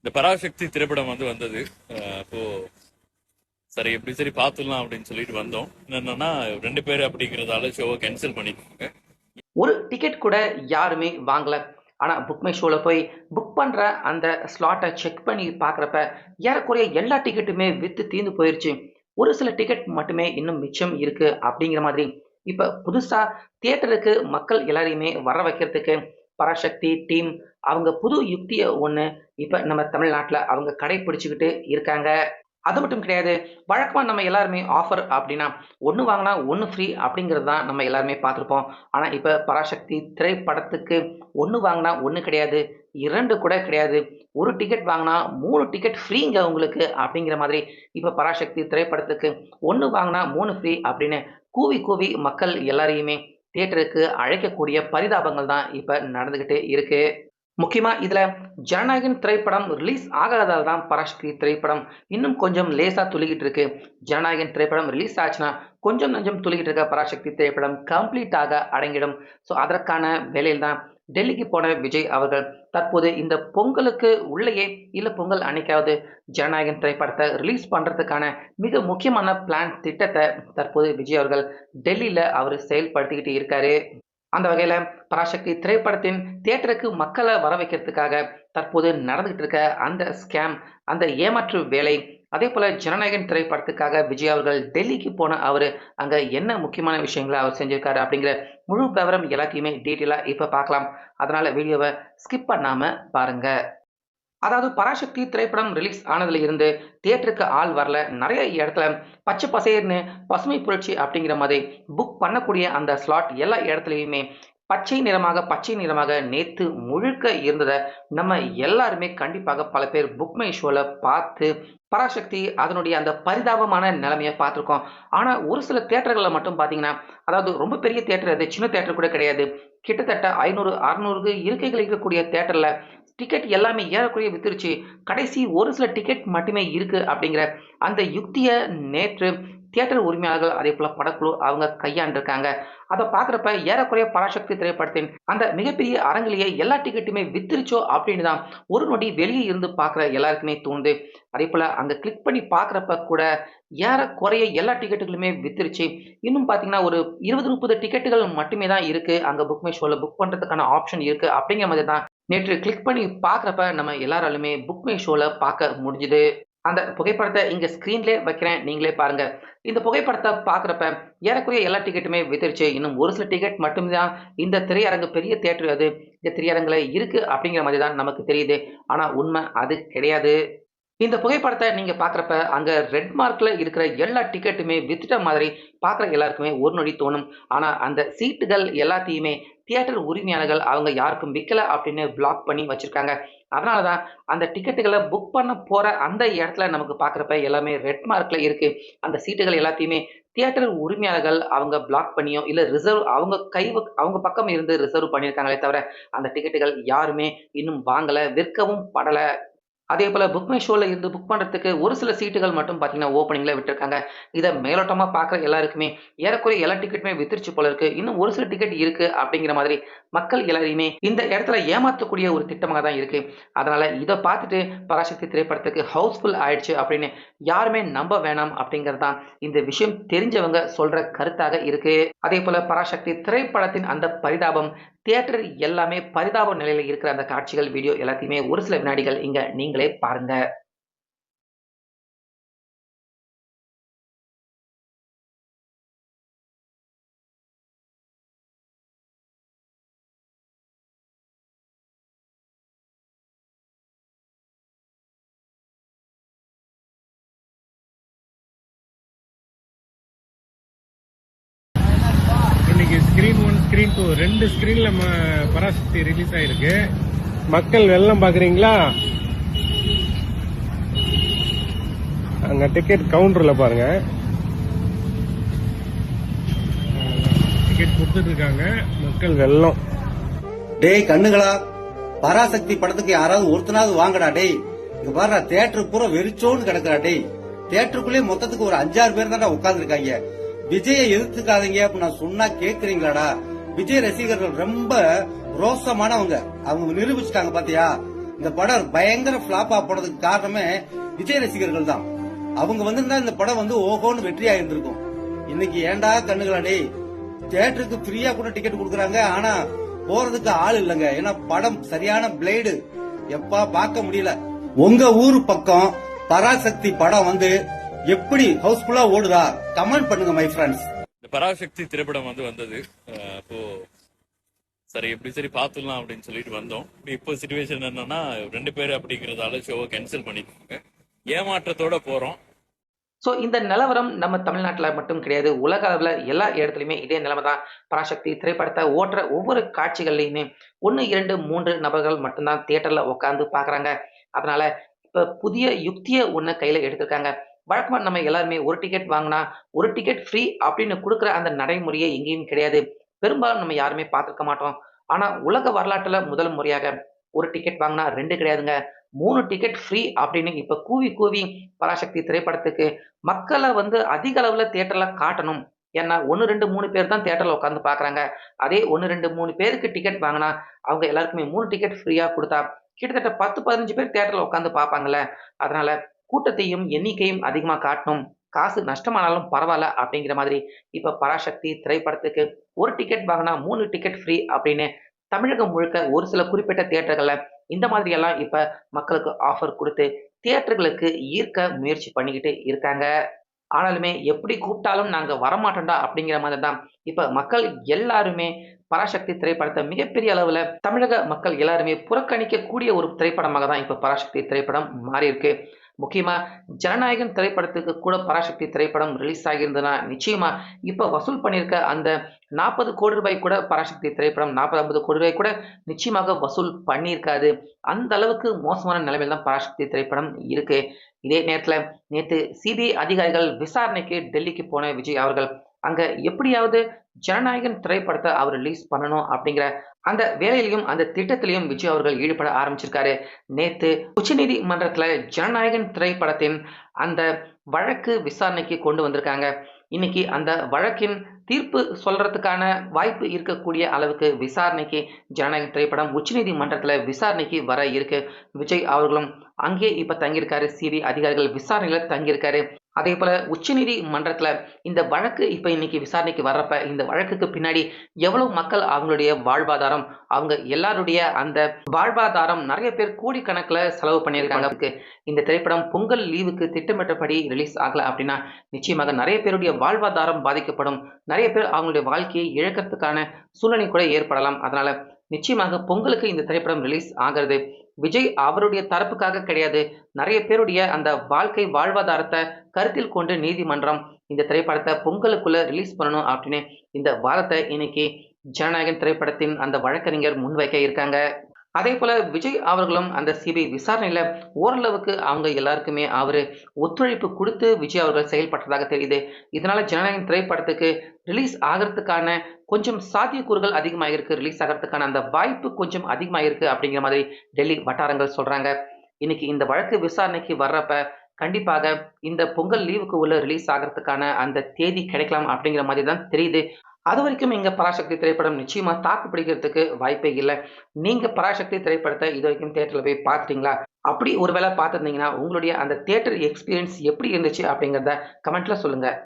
இந்த பராசக்தி திரைப்படம் வந்து வந்தது. அப்போ சரி எப்படி சரி பார்த்துடலாம் அப்படின்னு சொல்லிட்டு வந்தோம். என்னன்னா ரெண்டு பேர் அப்படிங்கறதால ஷோவை கேன்சல் பண்ணிருக்காங்க ஒரு டிக்கெட் கூட யாருமே வாங்கல. ஆனால் புக் மை ஷோவில் போய் புக் பண்ணுற அந்த ஸ்லாட்டை செக் பண்ணி பார்க்குறப்ப ஏறக்குறைய எல்லா டிக்கெட்டுமே விற்று தீர்ந்து போயிடுச்சு ஒரு சில டிக்கெட் மட்டுமே இன்னும் மிச்சம் இருக்குது அப்படிங்கிற மாதிரி. இப்போ புதுசாக தியேட்டருக்கு மக்கள் எல்லாரையுமே வர வைக்கிறதுக்கு பராசக்தி டீம் அவங்க புது யுக்தியை ஒன்று இப்போ நம்ம தமிழ்நாட்டில் அவங்க கடைப்பிடிச்சிக்கிட்டு இருக்காங்க. அது மட்டும் கிடையாது வழக்கமாக நம்ம எல்லாருமே ஆஃபர் அப்படின்னா ஒன்று வாங்கினா ஒன்று ஃப்ரீ அப்படிங்கிறது தான் நம்ம எல்லாருமே பார்த்துருப்போம். ஆனால் இப்போ பராசக்தி திரைப்படத்துக்கு ஒன்று வாங்கினா ஒன்று கிடையாது இரண்டு கூட கிடையாது. ஒரு டிக்கெட் வாங்கினா மூணு டிக்கெட் ஃப்ரீங்க உங்களுக்கு அப்படிங்கிற மாதிரி இப்போ பராசக்தி திரைப்படத்துக்கு ஒன்று வாங்கினா மூணு ஃப்ரீ அப்படின்னு கூவி கூவி மக்கள் எல்லாரையுமே தியேட்டருக்கு அழைக்கக்கூடிய பரிதாபங்கள் தான் இப்போ நடந்துக்கிட்டு இருக்குது முக்கியமாக இதில் ஜனநாயகன் திரைப்படம் ரிலீஸ் ஆகாததால் தான் பராசக்தி திரைப்படம் இன்னும் கொஞ்சம் லேசாக துளிக்கிட்டு இருக்கு. ஜனநாயகன் திரைப்படம் ரிலீஸ் ஆச்சுன்னா கொஞ்சம் நஞ்சம் துளிக்கிட்டு இருக்க பராசக்தி திரைப்படம் கம்ப்ளீட்டாக அடங்கிடும். ஸோ அதற்கான வேலையில் தான் டெல்லிக்கு போன விஜய் அவர்கள் தற்போது இந்த பொங்கலுக்கு உள்ளேயே இல்லை பொங்கல் அன்னைக்காவது ஜனநாயகன் திரைப்படத்தை ரிலீஸ் பண்ணுறதுக்கான மிக முக்கியமான பிளான் திட்டத்தை தற்போது விஜய் அவர்கள் டெல்லியில் அவர் செயல்படுத்திக்கிட்டு இருக்காரு. அந்த வகையில் பராசக்தி திரைப்படத்தின் தியேட்டருக்கு மக்களை வர வைக்கிறதுக்காக தற்போது நடந்துகிட்டு இருக்க அந்த ஸ்கேம் அந்த ஏமாற்று வேலை அதே போல் ஜனநாயகன் திரைப்படத்துக்காக விஜய் அவர்கள் டெல்லிக்கு போன அவர் அங்கே என்ன முக்கியமான விஷயங்களை அவர் செஞ்சிருக்காரு அப்படிங்கிற முழு விவரம் எல்லாத்தையுமே டீட்டெயிலாக இப்போ பார்க்கலாம். அதனால் வீடியோவை ஸ்கிப் பண்ணாமல் பாருங்கள் அதாவது பராசக்தி திரைப்படம் ரிலீஸ் ஆனதுல இருந்து தியேட்டருக்கு ஆள் வரல. நிறைய இடத்துல பச்சை பசேர்னு பசுமை புரட்சி அப்படிங்கிற மாதிரி புக் பண்ணக்கூடிய அந்த ஸ்லாட் எல்லா இடத்துலையுமே பச்சை நிறமாக பச்சை நிறமாக நேத்து முழுக்க இருந்ததை நம்ம எல்லாருமே கண்டிப்பாக பல பேர் புக் மை ஷோவில் பார்த்து பராசக்தி அதனுடைய அந்த பரிதாபமான நிலைமையை பார்த்துருக்கோம். ஆனால் ஒரு சில தேட்டர்களில் மட்டும் பார்த்தீங்கன்னா அதாவது ரொம்ப பெரிய தேட்டர் அது சின்ன தேட்டர் கூட கிடையாது. கிட்டத்தட்ட ஐநூறு அறுநூறுக்கு இருக்கைகள் இருக்கக்கூடிய தேட்டரில் டிக்கெட் எல்லாமே ஏறக்குறைய வித்துருச்சு. கடைசி ஒரு சில டிக்கெட் மட்டுமே இருக்குது அப்படிங்கிற அந்த யுக்தியை நேற்று தியேட்டர் உரிமையாளர்கள் அதே போல படக்குழு அவங்க கையாண்டிருக்காங்க. அதை பார்க்குறப்ப ஏறக்குறைய பராசக்தி திரைப்படத்தின் அந்த மிகப்பெரிய அரங்கிலேயே எல்லா டிக்கெட்டுமே வித்துருச்சோ அப்படின்னு தான் ஒரு நொடி வெளியே இருந்து பார்க்குற எல்லாருக்குமே தோணுது. அதே போல் அங்கே கிளிக் பண்ணி பார்க்குறப்ப கூட ஏறக்குறைய எல்லா டிக்கெட்டுகளுமே வித்துருச்சு. இன்னும் பார்த்தீங்கன்னா ஒரு இருபது முப்பது டிக்கெட்டுகள் மட்டுமே தான் இருக்குது அங்கே புக் மை ஷோவில் புக் பண்ணுறதுக்கான ஆப்ஷன் இருக்குது அப்படிங்கிற மாதிரி தான் நேற்று கிளிக் பண்ணி பார்க்குறப்ப நம்ம எல்லாராலுமே புக் மை ஷோவில் பார்க்க முடிஞ்சுது. அந்த புகைப்படத்தை இங்கே ஸ்க்ரீன்லே வைக்கிறேன். நீங்களே பாருங்கள் இந்த புகைப்படத்தை பார்க்குறப்ப ஏறக்குறைய எல்லா டிக்கெட்டுமே வித்துருச்சு. இன்னும் ஒரு சில டிக்கெட் மட்டும்தான். இந்த திரையரங்கு பெரிய தேட்டர் அது. இந்த திரையரங்கில் இருக்குது அப்படிங்கிற மாதிரி தான் நமக்கு தெரியுது. ஆனால் உண்மை அது கிடையாது. இந்த புகைப்படத்தை நீங்கள் பார்க்குறப்ப அங்கே ரெட் மார்க்கில் இருக்கிற எல்லா டிக்கெட்டுமே வித்துட்ட மாதிரி பார்க்குற எல்லாருக்குமே ஒரு நொடி தோணும். ஆனால் அந்த சீட்டுகள் எல்லாத்தையுமே தியேட்டர் உரிமையாளர்கள் அவங்க யாருக்கும் விற்கல அப்படின்னு பிளாக் பண்ணி வச்சுருக்காங்க. அதனால தான் அந்த டிக்கெட்டுகளை புக் பண்ண போகிற அந்த இடத்துல நமக்கு பார்க்குறப்ப எல்லாமே ரெட் மார்க்கில் இருக்குது அந்த சீட்டுகள் எல்லாத்தையுமே தியேட்டர் உரிமையாளர்கள் அவங்க பிளாக் பண்ணியோ இல்லை ரிசர்வ் அவங்க கை அவங்க பக்கம் இருந்து ரிசர்வ் பண்ணியிருக்காங்களே தவிர அந்த டிக்கெட்டுகள் யாருமே இன்னும் வாங்கலை விற்கவும் படலை அதே போல் புக் மை ஷோவில் இருந்து புக் பண்ணுறதுக்கு ஒரு சில சீட்டுகள் மட்டும் பார்த்தீங்கன்னா ஓப்பனிங்கில் விட்டுருக்காங்க. இதை மேலோட்டமாக பார்க்குற எல்லாருக்குமே ஏறக்குறைய எல்லா டிக்கெட்டுமே வித்துருச்சு போல இருக்குது இன்னும் ஒரு சில டிக்கெட் இருக்குது அப்படிங்கிற மாதிரி மக்கள் எல்லாரையுமே இந்த இடத்துல ஏமாற்றக்கூடிய ஒரு திட்டமாக தான் இருக்குது அதனால் இதை பார்த்துட்டு பராசக்தி திரைப்படத்துக்கு ஹவுஸ்ஃபுல் ஆயிடுச்சு அப்படின்னு யாருமே நம்ப வேணாம் அப்படிங்கிறது தான் இந்த விஷயம் தெரிஞ்சவங்க சொல்கிற கருத்தாக இருக்குது அதே போல் பராசக்தி திரைப்படத்தின் அந்த பரிதாபம் தியேட்டர் எல்லாமே பரிதாப நிலையில் இருக்கிற அந்த காட்சிகள் வீடியோ எல்லாத்தையுமே ஒரு சில வினாடிகள் இங்க நீங்கள் பாருங்க. இன்னைக்கு ஸ்கிரீன் ஒன் ஸ்கிரீன் டூ ரெண்டு ஸ்கிரீன்ல பராசக்தி ரிலீஸ் ஆயிருக்கு. மக்கள் வெள்ளம் பாக்குறீங்களா? அங்க டிக்கெட் கவுண்டர்ல பாருங்க. டிக்கெட் கொடுத்துட்டு இருக்காங்க மக்கள் வெள்ளம். டேய் கண்ணுகளா பராசக்தி படத்துக்கு யாராவது ஒருத்தனாவது வாங்கடா டேய். இங்க பாரு தேட்டர் பூரா வெறிச்சோன்னு கிடக்குறா டேய். தேட்டருக்குள்ளே மொத்தத்துக்கு ஒரு அஞ்சாறு பேர் தான் உட்காந்துருக்காங்க விஜயை எதிர்த்துக்காதீங்க அப்படின்னு நான் சொன்னா கேக்குறீங்களாடா? விஜய் ரசிகர்கள் ரொம்ப ரோசமானவங்க. அவங்க நிரூபிச்சுட்டாங்க பாத்தியா? இந்த படம் பயங்கர பிளாப்பா போனதுக்கு காரணமே விஜய் ரசிகர்கள் தான். அவங்க வந்திருந்தா இந்த படம் வந்து ஓஹோன்னு வெற்றியா இருந்திருக்கும். இன்னைக்கு ஏன்டா கண்ணுகளா டேய் தியேட்டருக்கு ஃப்ரீயா கூட டிக்கெட் கொடுக்கறாங்க ஆனா போறதுக்கு ஆள் இல்லங்க. ஏன்னா படம் சரியான பிளேடு எப்பா பார்க்க முடியல. உங்க ஊர் பக்கம் பராசக்தி படம் வந்து எப்படி ஹவுஸ்ஃபுல்லா ஓடுதா? கமெண்ட் பண்ணுங்க மை ஃப்ரெண்ட்ஸ் இந்த பராசக்தி திரைப்படம் வந்து வந்தது. அப்போ சரி எப்படி சரி பார்த்துடலாம் அப்படின்னு சொல்லிட்டு வந்தோம். இப்போ சுச்சுவேஷன் என்னன்னா ரெண்டு பேர் அப்படிங்கறதால ஷோவை கேன்சல் பண்ணிருக்காங்க ஏமாற்றத்தோட போறோம். ஸோ இந்த நிலவரம் நம்ம தமிழ்நாட்டில் மட்டும் கிடையாது. உலக அளவில் எல்லா இடத்துலையுமே இதே நிலைமை தான். பராசக்தி திரைப்படத்தை ஓட்டுற ஒவ்வொரு காட்சிகள்லையுமே ஒன்று இரண்டு மூன்று நபர்கள் மட்டும்தான் தியேட்டரில் உட்காந்து பார்க்குறாங்க அதனால இப்போ புதிய யுக்தியை ஒன்று கையில் எடுத்திருக்காங்க. வழக்கமாக நம்ம எல்லாருமே ஒரு டிக்கெட் வாங்கினா ஒரு டிக்கெட் ஃப்ரீ அப்படின்னு கொடுக்குற அந்த நடைமுறையே எங்கேயும் கிடையாது. பெரும்பாலும் நம்ம யாருமே பார்த்துருக்க மாட்டோம். ஆனால் உலக வரலாற்றில் முதல் முறையாக ஒரு டிக்கெட் வாங்கினா ரெண்டு கிடையாதுங்க. மூணு டிக்கெட் ஃப்ரீ அப்படின்னு இப்போ கூவி கூவி பராசக்தி திரைப்படத்துக்கு மக்களை வந்து அதிக அளவில் தேட்டரில் காட்டணும். ஏன்னா ஒன்று ரெண்டு மூணு பேர் தான் தேட்டரில் உட்காந்து பார்க்குறாங்க. அதே ஒன்று ரெண்டு மூணு பேருக்கு டிக்கெட் வாங்கினா அவங்க எல்லாருக்குமே மூணு டிக்கெட் ஃப்ரீயாக கொடுத்தா கிட்டத்தட்ட பத்து பதினஞ்சு பேர் தேட்டரில் உட்காந்து பார்ப்பாங்கல்ல. அதனால் கூட்டத்தையும் எண்ணிக்கையும் அதிகமாக காட்டணும். காசு நஷ்டமானாலும் பரவாயில்ல அப்படிங்கிற மாதிரி இப்போ பராசக்தி திரைப்படத்துக்கு ஒரு டிக்கெட் வாங்கினா மூணு டிக்கெட் ஃப்ரீ அப்படின்னு தமிழகம் முழுக்க ஒரு சில குறிப்பிட்ட தியேட்டர்களில் இந்த மாதிரியெல்லாம் இப்போ மக்களுக்கு ஆஃபர் கொடுத்து தியேட்டர்களுக்கு ஈர்க்க முயற்சி பண்ணிக்கிட்டு இருக்காங்க. ஆனாலுமே எப்படி கூப்பிட்டாலும் நாங்கள் வரமாட்டோம்டா அப்படிங்கிற மாதிரி தான் இப்போ மக்கள் எல்லாருமே பராசக்தி திரைப்படத்தை மிகப்பெரிய அளவில் தமிழக மக்கள் எல்லாருமே புறக்கணிக்கக்கூடிய ஒரு திரைப்படமாக தான் இப்போ பராசக்தி திரைப்படம் மாறி இருக்கு முக்கியமாக ஜனநாயகன் திரைப்படத்துக்கு கூட பராசக்தி திரைப்படம் ரிலீஸ் ஆகியிருந்ததுன்னா நிச்சயமாக இப்போ வசூல் பண்ணியிருக்க அந்த நாற்பது கோடி ரூபாய் கூட பராசக்தி திரைப்படம் நாற்பது ஐம்பது கோடி ரூபாய் கூட நிச்சயமாக வசூல் பண்ணியிருக்காது. அந்த அளவுக்கு மோசமான நிலைமையில் தான் பராசக்தி திரைப்படம் இருக்குது இதே நேரத்தில் நேற்று சிபிஐ அதிகாரிகள் விசாரணைக்கு டெல்லிக்கு போன விஜய் அவர்கள் அங்கே எப்படியாவது ஜனநாயகன் திரைப்படத்தை அவர் ரிலீஸ் பண்ணணும் அப்படிங்கிற அந்த வேலையிலையும் அந்த திட்டத்திலையும் விஜய் அவர்கள் ஈடுபட ஆரம்பிச்சிருக்காரு. நேற்று உச்சநீதிமன்றத்தில் ஜனநாயகன் திரைப்படத்தின் அந்த வழக்கு விசாரணைக்கு கொண்டு வந்திருக்காங்க. இன்னைக்கு அந்த வழக்கின் தீர்ப்பு சொல்றதுக்கான வாய்ப்பு இருக்கக்கூடிய அளவுக்கு விசாரணைக்கு ஜனநாயக திரைப்படம் உச்சநீதிமன்றத்தில் விசாரணைக்கு வர இருக்கு. விஜய் அவர்களும் அங்கே இப்போ தங்கியிருக்காரு. சிபிஐ அதிகாரிகள் விசாரணையில் தங்கியிருக்காரு. அதே போல உச்சநீதிமன்றத்தில் இந்த வழக்கு இப்போ இன்னைக்கு விசாரணைக்கு வர்றப்ப இந்த வழக்குக்கு பின்னாடி எவ்வளவு மக்கள் அவங்களுடைய வாழ்வாதாரம் அவங்க எல்லாருடைய அந்த வாழ்வாதாரம் நிறைய பேர் கோடிக்கணக்கில் செலவு பண்ணியிருக்காங்க. இந்த திரைப்படம் பொங்கல் லீவுக்கு திட்டமிட்டபடி ரிலீஸ் ஆகல அப்படின்னா நிச்சயமாக நிறைய பேருடைய வாழ்வாதாரம் பாதிக்கப்படும். நிறைய பேர் அவங்களுடைய வாழ்க்கையை இழக்கிறதுக்கான சூழ்நிலை கூட ஏற்படலாம். அதனால நிச்சயமாக பொங்கலுக்கு இந்த திரைப்படம் ரிலீஸ் ஆகிறது. விஜய் அவருடைய தரப்புக்காக கிடையாது. நிறைய பேருடைய அந்த வாழ்க்கை வாழ்வாதாரத்தை கருத்தில் கொண்டு நீதிமன்றம் இந்த திரைப்படத்தை பொங்கலுக்குள்ள ரிலீஸ் பண்ணணும் அப்படின்னு இந்த வாரத்தை இன்னைக்கு ஜனநாயகன் திரைப்படத்தின் அந்த வழக்கறிஞர் முன்வைக்க இருக்காங்க. அதே போல விஜய் அவர்களும் அந்த சிபிஐ விசாரணையில ஓரளவுக்கு அவங்க எல்லாருக்குமே அவரு ஒத்துழைப்பு கொடுத்து விஜய் அவர்கள் செயல்பட்டதாக தெரியுது. இதனால ஜனநாயகம் திரைப்படத்துக்கு ரிலீஸ் ஆகிறதுக்கான கொஞ்சம் சாத்தியக்கூறுகள் அதிகமாக இருக்கு. ரிலீஸ் ஆகிறதுக்கான அந்த வாய்ப்பு கொஞ்சம் அதிகமாக இருக்கு அப்படிங்கிற மாதிரி டெல்லி வட்டாரங்கள் சொல்றாங்க. இன்னைக்கு இந்த வழக்கு விசாரணைக்கு வர்றப்ப கண்டிப்பாக இந்த பொங்கல் லீவுக்கு உள்ள ரிலீஸ் ஆகிறதுக்கான அந்த தேதி கிடைக்கலாம் அப்படிங்கிற மாதிரி தான் தெரியுது. அது வரைக்கும் இங்கே பராசக்தி திரைப்படம் நிச்சயமா தாக்கு பிடிக்கிறதுக்கு வாய்ப்பே இல்லை. நீங்கள் பராசக்தி திரைப்படத்தை இது வரைக்கும் தேட்டரில் போய் பார்த்துட்டீங்களா? அப்படி ஒருவேளை பார்த்துருந்தீங்கன்னா உங்களுடைய அந்த தேட்டர் எக்ஸ்பீரியன்ஸ் எப்படி இருந்துச்சு அப்படிங்கிறத கமெண்ட்டில் சொல்லுங்கள்